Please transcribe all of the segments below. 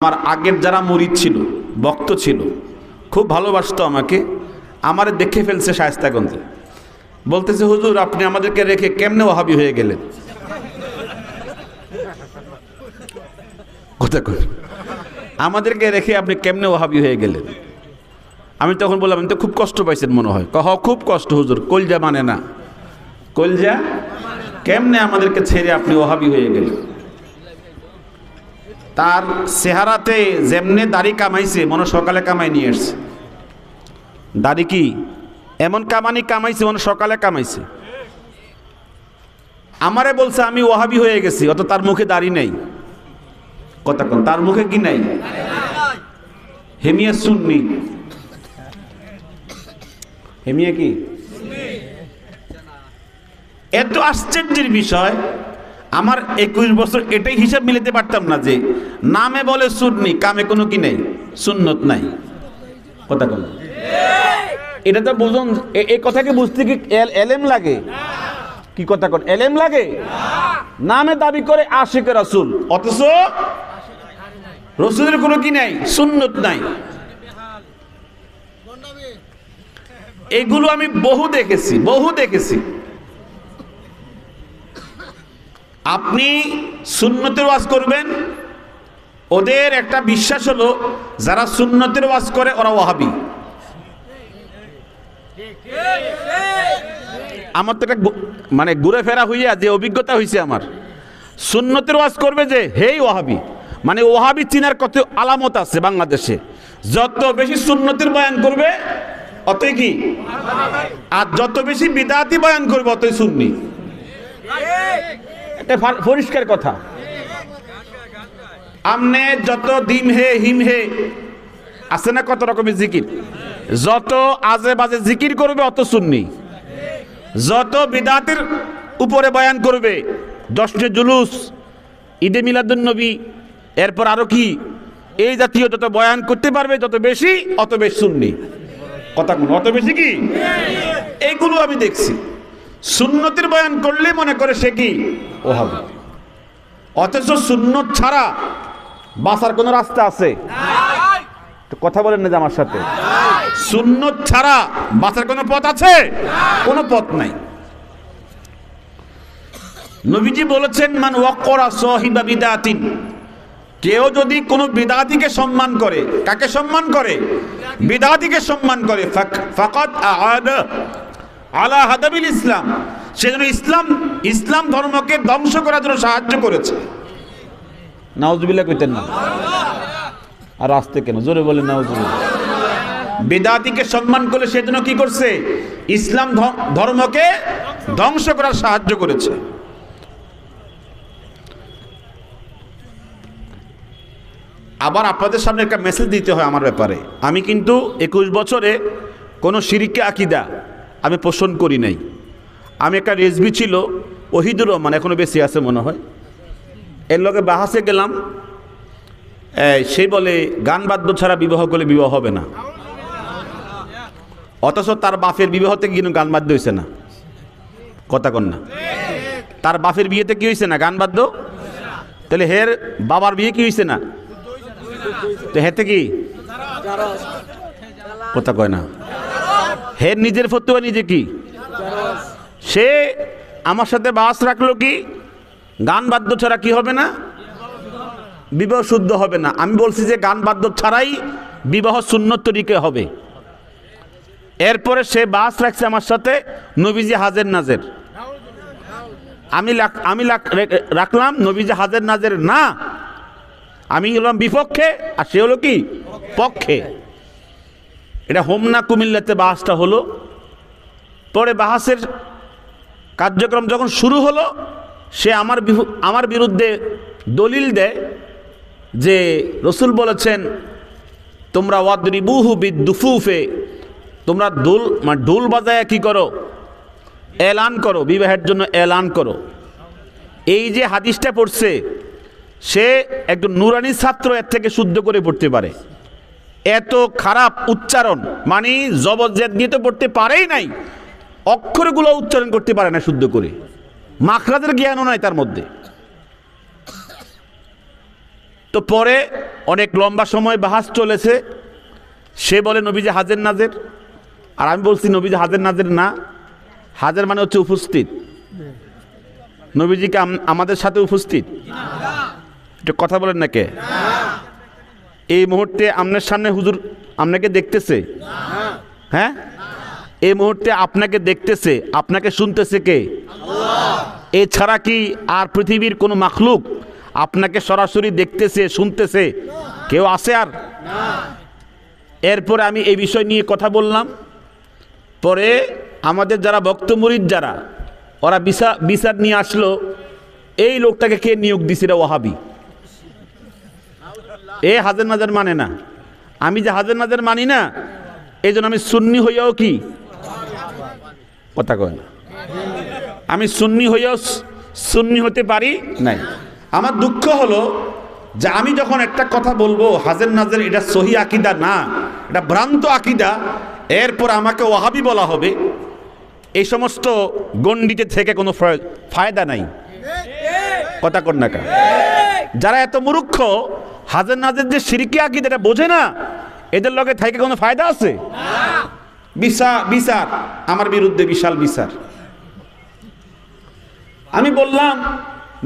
আমার আগের যারা মুরিদ ছিল, ভক্ত ছিল, খুব ভালোবাসতো আমাকে, আমারে দেখে ফেলছে শায়স্তাগঞ্জে। বলতেছে, হুজুর, আপনি আমাদেরকে রেখে কেমনে ওহাবি হয়ে গেলেন? কথা কই? আমাদেরকে রেখে আপনি কেমনে ওহাবি হয়ে গেলেন? আমি তখন বললাম "আপনি তো খুব কষ্ট পাইছেন মনে হয়। কহ, খুব কষ্ট, হুজুর, কলজা মানে না। কলজা? কেমনে আমাদেরকে ছেড়ে আপনি ওহাবি হয়ে গেলেন? তার চেহারাতে যেমনে দাড়ি কামাইছে, মনে সকালে কামাই নিয়ে এসছে। দাড়ি কি? এমন কামানি কামাইছে, মনে সকালে কামাইছে। আমারে বলছে, আমি ওহাবি হয়ে গেছি, অত তার মুখে দাড়ি নেই। কোন, তার মুখে কি নাই? হেমিয়া সুন্নি। হেমিয়া কি? এত আশ্চর্যের বিষয় আমার একুশ বছর এটাই হিসাব মিলাতে পারতাম না যে নামে বলে সুন্নি, কামে কোনো কি নেই, সুন্নত নাই। কথা কল এটা তো বুঝুন এই কথাকে বুঝতে কি এল- এলেম লাগে? কি কথা কর এলেম লাগে? নামে দাবি করে আশেখ রাসুল। অথচ রসুলের কোনো কি নাই, সুন্নত নাই। এগুলো আমি বহু দেখেছি বহু দেখেছি। আপনি সুন্নতের ওয়াজ করবেন, ওদের একটা বিশ্বাস হলো যারা সুন্নতের ওয়াজ করে ওরা ওয়াহাবি। আমার তো একটা মানে ঘুরে ফেরা হইয়া যে অভিজ্ঞতা হয়েছে আমার। সুন্নতের ওয়াজ করবে যে, হেই ওয়াহাবি। মানে ওয়াহাবি চিনার কত আলামত আছে বাংলাদেশে। যত বেশি সুন্নতির বয়ান করবে, অতই কি? আর যত বেশি বিদাতি বয়ান করবে, অতই সুন্নি। পরিষ্কার কথা। আমনে যত দিম হে, হিম হে, আছে না কত রকমের জিকির? যত আজে বাজে জিকির করবে, অত সুন্নি। যত বিদাতের উপরে বয়ান করবে, দশটা জুলুস, ঈদে মিলাদুন নবী, এরপর আরও কি? এই জাতীয় যত বয়ান করতে পারবে, যত বেশি, অত বেশি সুন্নি। কথা অত বেশি কি? এইগুলো আমি দেখছি। সুন্নতির বয়ান করলে মনে করে সে কি? ও হবে। অথচ সুন্নত ছাড়া বাঁচার কোনো রাস্তা আছে? কথা বলেন না যে আমার সাথে। সুন্নত ছাড়া বাঁচার কোনো পথ আছে? কোনো পথ নাই। নবীজি বলেছেন মান ওয়াক্করা সহিবা বিদাতিন। কেউ যদি কোনো বিদাতিকে সম্মান করে কাকে সম্মান করে? বিদাতিকে সম্মান করে। ফাক- ফাকাত আআদা আলা হাদাবিল ইসলাম। সেজন্য ইসলাম ইসলাম ধর্মকে ধ্বংস করার জন্য সাহায্য করেছে। নাউজুবিল্লাহ কইতেন না। আর আসতে কেন? জোরে বলেন নাউজুবিল্লাহ। বেদাতিকে সম্মান করলে সেজন্য কি করছে? ইসলাম ধর্মকে ধ্বংস করার সাহায্য করেছে। আবার আপনাদের সামনে একটা মেসেজ দিতে হয় আমার ব্যাপারে। আমি কিন্তু একুশ বছরে কোনো সিরিকে আকিদা আমি পোষণ করি নাই। আমি একটা রেসবি ছিল, ওহিদুর রহমান এখনও বেশি আছে মনে হয়। এর লগে বাহাসে গেলাম সে বলে, গান বাদ্য ছাড়া বিবাহ করলে বিবাহ হবে না। অথচ তার বাপের বিবাহতে কিন্তু গান বাদ্য হয়েছে না। কথা কন না। তার বাপের বিয়েতে কি হয়েছে না, গান বাদ্য? তাহলে হের বাবার বিয়ে কি হয়েছে না? তো হেতে কি? কথা কয় না। হের নিজের ফতুয়া নিজে কি? সে আমার সাথে বাস রাখল কি? গান বাদ্য ছাড়া কি হবে না? বিবাহ শুদ্ধ হবে না। আমি বলছি যে গান বাদ্য ছাড়াই বিবাহ সুন্নত তরিকে হবে। এরপরে সে বাস রাখছে আমার সাথে নবীজি হাজের নাজের। আমি আমি রাখলাম নবীজি হাজের নাজের না। আমি হলাম বিপক্ষে, আর সে হলো কি? পক্ষে। এটা হোমনা কুমিল্লাতে বাহাসটা হলো? পরে বাহাসের কার্যক্রম যখন শুরু হলো, সে আমার আমার বিরুদ্ধে দলিল দেয় যে রসুল বলেছেন, তোমরা ওয়াদ্রিবুহু বিদ্দুফুফে তোমরা দুল মানে ঢোল বাজায় কি করো? এলান করো, বিবাহের জন্য এলান করো। এই যে হাদিসটা পড়ছে, সে একজন নুরানি ছাত্র এর থেকে শুদ্ধ করে পড়তে পারে। এত খারাপ উচ্চারণ মানে জবরজেদ দিয়ে তো পড়তে পারেই নাই। অক্ষরগুলো উচ্চারণ করতে পারে না শুদ্ধ করে। মাখরাজের জ্ঞানও নাই তার মধ্যে। তো পরে অনেক লম্বা সময় বাহাস চলেছে। সে বলে, নবীজি হাজের নাজের। আর আমি বলছি, নবীজি হাজের নাজের না। হাজের মানে হচ্ছে উপস্থিত। নবীজিকে আম- আমাদের সাথে উপস্থিত। একটু কথা বলেন না কে? এই মুহূর্তে আপনার সামনে হুজুর আপনাকে দেখতেছে? হ্যাঁ? এই মুহূর্তে আপনাকে দেখতেছে, আপনাকে শুনতেছে কে? এছাড়া কি আর পৃথিবীর কোনো মাখলুক আপনাকে সরাসরি দেখতেছে, শুনতেছে? কেউ আছে আর? এরপরে আমি এই বিষয় নিয়ে কথা বললাম। পরে আমাদের যারা ভক্ত মুরিদ যারা, ওরা বিচার বিচার নিয়ে আসলো। এই লোকটাকে কে নিয়োগ দিছে রে ওহাবি এ হাজার নাজার মানে না। আমি যে হাজার নাজার মানি না এই জন্য আমি সুন্নি হইয়াও কি? কথা কয় না। আমি সুন্নি হইয়াও সুন্নি হতে পারি নাই। আমার দুঃখ হলো যে আমি যখন একটা কথা বলব, হাজের নাজের এটা সহি আকিদা না, এটা ভ্রান্ত আকিদা, এরপর আমাকে ওহাবি বলা হবে। এই সমস্ত গণ্ডিতে থেকে কোনো ফায়দা নাই। কথা কর না কা যারা এত মূর্খ হাজার নাজের যে সিরিকি আকিদা এটা বোঝে না। এদের লগে থাইকে কোনো ফায়দা আছে? বিচার বিচার আমার বিরুদ্ধে বিশাল বিচার আমি বললাম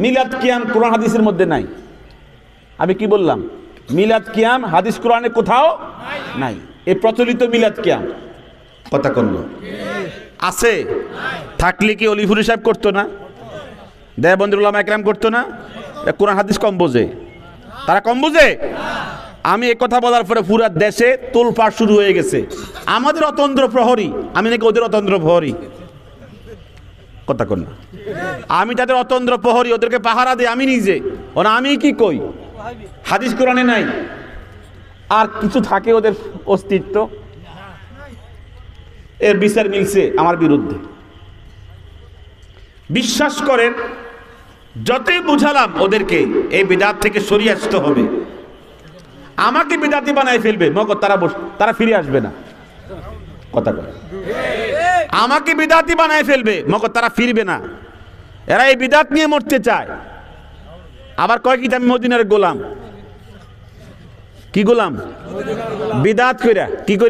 মিলাদ কিয়াম কোরআন হাদিসের মধ্যে নাই। আমি কি বললাম? মিলাদ কিয়াম হাদিস কোরআনে কোথাও নাই। এ প্রচলিত মিলাদ কিয়াম। কথা করল আছে। থাকলে কি অলিফুল সাহেব করতো না? দেবন্দুল্লাহ একরাম করতো না? কোরআন হাদিস কম বোঝে। তারা কম বুঝে? আমি এ কথা বলার পরে পুরা দেশে তোলপাড় শুরু হয়ে গেছে। আমাদের অতন্ত্র প্রহরী, আমি নাকি ওদের অতন্ত্র প্রহরী? কথা কন আমি তাদের অতন্ত্র প্রহরী, ওদেরকে পাহারা দিই আমি নিজে। ওরা আমি কি কই? হাদিস কোরআনে নাই। আর কিছু থাকে ওদের অস্তিত্ব? এর বিচার মিলছে আমার বিরুদ্ধে। বিশ্বাস করেন যতই বুঝালাম ওদেরকে, এই বিদাত থেকে সরিয়ে আসতে হবে। আমাকে বিদাতি বানায় ফেলবে, মগর, তারা বস, তারা ফিরে আসবে না। কথা কয়। আমাকে বিদাতি বানায় ফেলবে, মগর, তারা ফিরবে না। এরা এই বিদাত নিয়ে মরতে চায়। আবার কয় কি, আমি মদিনার গোলাম। কি গোলাম? বিদাত কইরা, কি করে